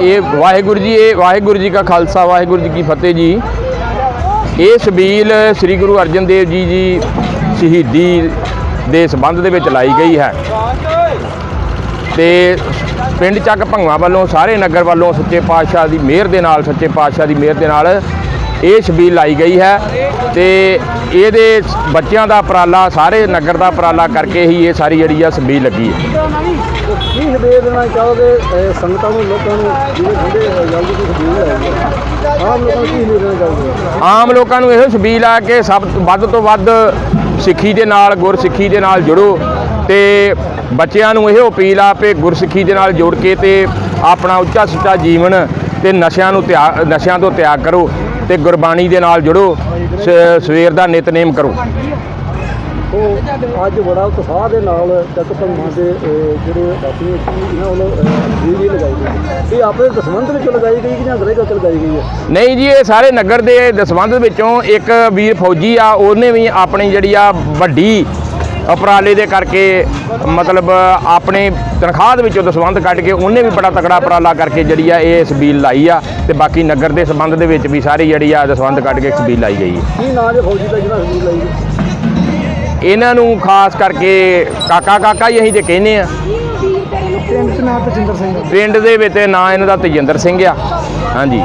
ਇਹ ਵਾਹਿਗੁਰੂ ਜੀ, ਇਹ ਵਾਹਿਗੁਰੂ ਜੀ ਕਾ ਖਾਲਸਾ, ਵਾਹਿਗੁਰੂ ਜੀ ਕੀ ਫਤਿਹ ਜੀ। ਇਹ ਸਬੀਲ ਸ੍ਰੀ ਗੁਰੂ ਅਰਜਨ ਦੇਵ ਜੀ ਦੀ ਸ਼ਹੀਦੀ ਦੇ ਸੰਬੰਧ ਦੇ ਵਿੱਚ ਲਾਈ ਗਈ ਹੈ। ਤੇ ਪਿੰਡ ਚੱਕ ਭੰਗਵਾ ਵੱਲੋਂ, ਸਾਰੇ ਨਗਰ ਵੱਲੋਂ ਸੱਚੇ ਪਾਤਸ਼ਾਹ ਦੀ ਮਿਹਰ ਦੇ ਨਾਲ, ਸੱਚੇ ਪਾਤਸ਼ਾਹ ਦੀ ਮਿਹਰ ਦੇ ਨਾਲ ਇਹ ਛਬੀਲ ਲਾਈ ਗਈ ਹੈ। ਤੇ ਇਹਦੇ ਬੱਚਿਆਂ ਦਾ ਉਪਰਾਲਾ, ਸਾਰੇ ਨਗਰ ਦਾ ਉਪਰਾਲਾ ਕਰਕੇ ਹੀ ਇਹ ਸਾਰੀ ਜਿਹੜੀ ਆ ਛਬੀਲ ਲੱਗੀ ਹੈ। ਕੀ ਹਦੇ ਦੇਣਾ ਚਾਹੋਗੇ ਅਹ, ਸੰਗਤਾਂ ਨੂੰ ਲੋਕਾਂ ਨੂੰ ਜਿਹੜੇ ਠੰਡੇ ਜਲਦੀ ਤੋਂ ਸਬੀਲ ਲਾਈ ਆਮ ਲੋਕਾਂ ਨੂੰ ਕੀ ਹਦੇ ਦੇਣਾ ਚਾਹੋਗੇ? ਆਮ ਲੋਕਾਂ ਨੂੰ ਇਹੋ ਛਬੀਲ ਆ ਕਿ ਸਭ ਤੋਂ ਵੱਧ ਤੋਂ ਵੱਧ ਸਿੱਖੀ ਦੇ ਨਾਲ ਗੁਰਸਿੱਖੀ ਦੇ ਨਾਲ ਜੁੜੋ ਤੇ ਬੱਚਿਆਂ ਨੂੰ ਇਹੋ ਅਪੀਲ ਆ ਵੀ ਗੁਰਸਿੱਖੀ ਦੇ ਨਾਲ ਜੁੜ ਕੇ ਤੇ ਆਪਣਾ ਉੱਚਾ ਸੁੱਚਾ ਜੀਵਨ ਤੇ ਨਸ਼ਿਆਂ ਨੂੰ ਤਿਆਗ ਨਸ਼ਿਆਂ ਤੋਂ ਤਿਆਗ ਕਰੋ ਤੇ ਗੁਰਬਾਣੀ ਦੇ ਨਾਲ ਜੁੜੋ ਸ- ਸਵੇਰ ਦਾ ਨਿਤਨੇਮ ਕਰੋ। ਉਹ ਅੱਜ ਬੜਾ ਉਤਸ਼ਾਹ ਦੇ ਨਾਲ ਚੱਕ ਭੰਗਾਂ ਦੇ ਜਿਹੜੇ ਬਾਕੀ ਸੀ ਇਹਨਾਂ ਵੱਲੋਂ ਸਬੀਲ ਹੀ ਲਗਾਈ ਗਈ। ਇਹ ਆਪਣੇ ਦਸਵੰਧ ਵਿੱਚ ਲਗਾਈ ਗਈ ਕਿ ਜਾਂ ਗਰੇ ਵਿੱਚ ਲਗਾਈ ਗਈ ਹੈ? ਨਹੀਂ ਜੀ ਇਹ ਸਾਰੇ ਨਗਰ ਦੇ ਦਸਵੰਧ ਵਿੱਚੋਂ ਇੱਕ ਵੀਰ ਫੌਜੀ ਆ ਉਹਨੇ ਵੀ ਆਪਣੀ ਜਿਹੜੀ ਆ ਵੱਡੀ ਉਪਰਾਲੇ ਦੇ ਕਰਕੇ ਮਤਲਬ ਆਪਣੇ ਤਨਖਾਹ ਦੇ ਵਿੱਚੋਂ ਦਸਵੰਧ ਕੱਢ ਕੇ ਉਹਨੇ ਵੀ ਬੜਾ ਤਕੜਾ ਉਪਰਾਲਾ ਕਰਕੇ ਜਿਹੜੀ ਆ ਇਹ ਸਬੀਲ ਲਾਈ ਆ ਤੇ ਬਾਕੀ ਨਗਰ ਦੇ ਸੰਬੰਧ ਦੇ ਵਿੱਚ ਵੀ ਸਾਰੀ ਜਿਹੜੀ ਆ ਦਸਵੰਧ ਕੱਢ ਕੇ ਸਬੀਲ ਲਾਈ ਗਈ ਹੈ। ਕੀ ਨਾਂ ਜੇ ਫੌਜੀ ਦਾ ਜਿਹੜਾ ਸਬੀਲ ਲਾਈ ਗਈ? ਇਹਨਾਂ ਨੂੰ ਖਾਸ ਕਰਕੇ ਕਾਕਾ ਕਾਕਾ ਹੀ ਅਸੀਂ ਤੇ ਕਹਿੰਦੇ ਆ। ਪਿੰਡ ਚ ਨਾਂ ਤਜਿੰਦਰ ਸਿੰਘ ਪਿੰਡ ਦੇ ਵਿੱਚ ਨਾਂ ਇਹਨਾਂ ਦਾ ਤੇਜਿੰਦਰ ਸਿੰਘ ਆ। ਹਾਂਜੀ।